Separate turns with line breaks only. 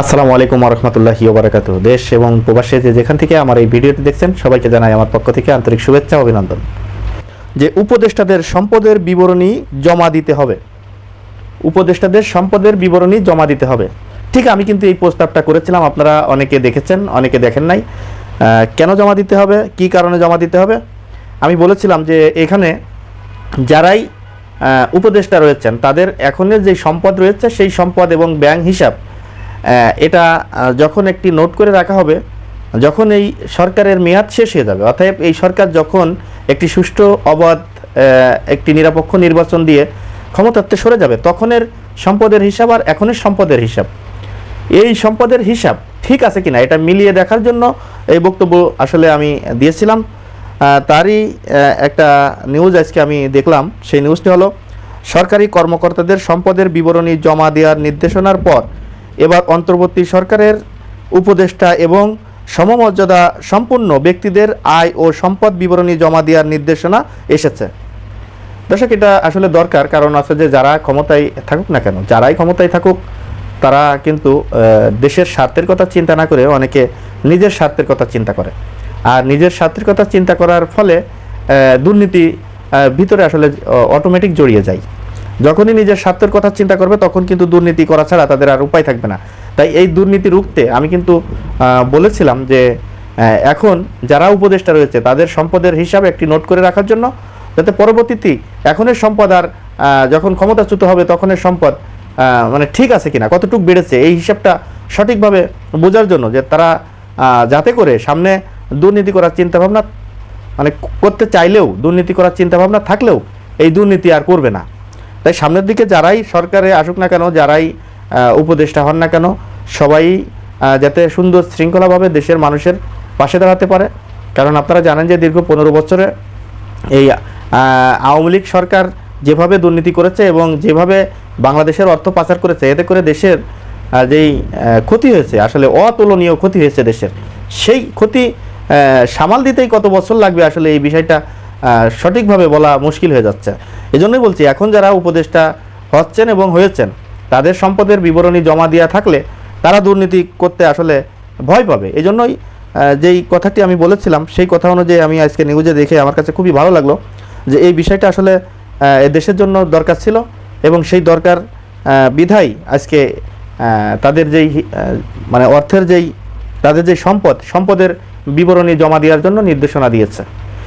আসসালামু আলাইকুম রহমতুল্লাহি ওবরাকাতু দেশ এবং প্রবাসে যে যেখান থেকে আমার এই ভিডিওটি দেখছেন, সবাইকে জানাই আমার পক্ষ থেকে আন্তরিক শুভেচ্ছা অভিনন্দন। যে উপদেষ্টাদের সম্পদের বিবরণী জমা দিতে হবে। উপদেষ্টাদের সম্পদের বিবরণী জমা দিতে হবে। ঠিক আমি কিন্তু এই প্রস্তাবটা করেছিলাম, আপনারা অনেকে দেখেছেন, অনেকে দেখেন নাই। কেন জমা দিতে হবে? কি কারণে জমা দিতে হবে? আমি বলেছিলাম যে এখানে যারাই উপদেষ্টা রয়েছেন, তাদের এখনের যে সম্পদ রয়েছে, সেই সম্পদ এবং ব্যাংক হিসাব এটা যখন একটি নোট করে রাখা হবে, যখন এই সরকারের মেয়াদ শেষ হয়ে যাবে, অতএব এই সরকার যখন একটি সুষ্ঠু, অবাধ একটি নিরপেক্ষ নির্বাচন দিয়ে ক্ষমতাত্বে সরে যাবে, তখনের সম্পদের হিসাব আর এখনের সম্পদের হিসাব। এই সম্পদের হিসাব ঠিক আছে কিনা, এটা মিলিয়ে দেখার জন্য এই বক্তব্য আসলে আমি দিয়েছিলাম। তারই একটা নিউজ আজকে আমি দেখলাম, সেই নিউজটি হলো, সরকারি কর্মকর্তাদের সম্পদের বিবরণী জমা দেওয়ার নির্দেশনার পর এবার অন্তর্বর্তী সরকারের উপদেষ্টা এবং সমমর্যাদা সম্পূর্ণ ব্যক্তিদের আয় ও সম্পদ বিবরণী জমা দেওয়ার নির্দেশনা এসেছে। দর্শক, এটা আসলে দরকার, কারণ আছে যে যারা ক্ষমতায় থাকুক না কেন, যারাই ক্ষমতায় থাকুক, তারা কিন্তু দেশের স্বার্থের কথা চিন্তা না করে অনেকে নিজের স্বার্থের কথা চিন্তা করে। আর নিজের স্বার্থের কথা চিন্তা করার ফলে দুর্নীতি ভিতরে আসলে অটোমেটিক জড়িয়ে যায়। যখনই নিজের স্বার্থের কথা চিন্তা করবে, তখন কিন্তু দুর্নীতি করা ছাড়া তাদের আর উপায় থাকবে না। তাই এই দুর্নীতি রুখতে আমি কিন্তু বলেছিলাম যে এখন যারা উপদেষ্টা রয়েছে, তাদের সম্পদের হিসাব একটি নোট করে রাখার জন্য, যাতে পরবর্তীতে এখনের সম্পদ আর যখন ক্ষমতাচ্যুত হবে তখনের সম্পদ মানে ঠিক আছে কিনা, কতটুকু বেড়েছে, এই হিসাবটা সঠিকভাবে বোঝার জন্য যে তারা যাতে করে সামনে দুর্নীতি করার চিন্তাভাবনা মানে করতে চাইলেও, দুর্নীতি করার চিন্তাভাবনা থাকলেও, এই দুর্নীতি আর করবে না। তাই সামনের দিকে যারাই সরকারে আসুক না কেন, যারাই উপদেষ্টা হন না কেন, সবাই যাতে সুন্দর শৃঙ্খলাভাবে দেশের মানুষের পাশে দাঁড়াতে পারে। কারণ আপনারা জানেন যে দীর্ঘ পনেরো বছরে এই আওয়ামী লীগ সরকার যেভাবে দুর্নীতি করেছে এবং যেভাবে বাংলাদেশের অর্থ পাচার করেছে, এতে করে দেশের যেই ক্ষতি হয়েছে, আসলে অতুলনীয় ক্ষতি হয়েছে দেশের, সেই ক্ষতি সামাল দিতেই কত বছর লাগবে আসলে এই বিষয়টা সঠিকভাবে বলা মুশকিল হয়ে যাচ্ছে। এজন্যই বলছি, এখন যারা উপদেষ্টা হচ্ছেন এবং হয়েছেন, তাদের সম্পদের বিবরণী জমা দেওয়া থাকলে তারা দুর্নীতি করতে আসলে ভয় পাবে। এজন্যই যেই কথাটি আমি বলেছিলাম, সেই কথা অনুযায়ী আমি আজকে নিউজে দেখে আমার কাছে খুবই ভালো লাগল যে এই বিষয়টা আসলে দেশের জন্য দরকার ছিল এবং সেই দরকার বিধায় আজকে তাদের যেই মানে অর্থের যেই, তাদের যে সম্পদ, সম্পদের বিবরণী জমা দেওয়ার জন্য নির্দেশনা দিয়েছে।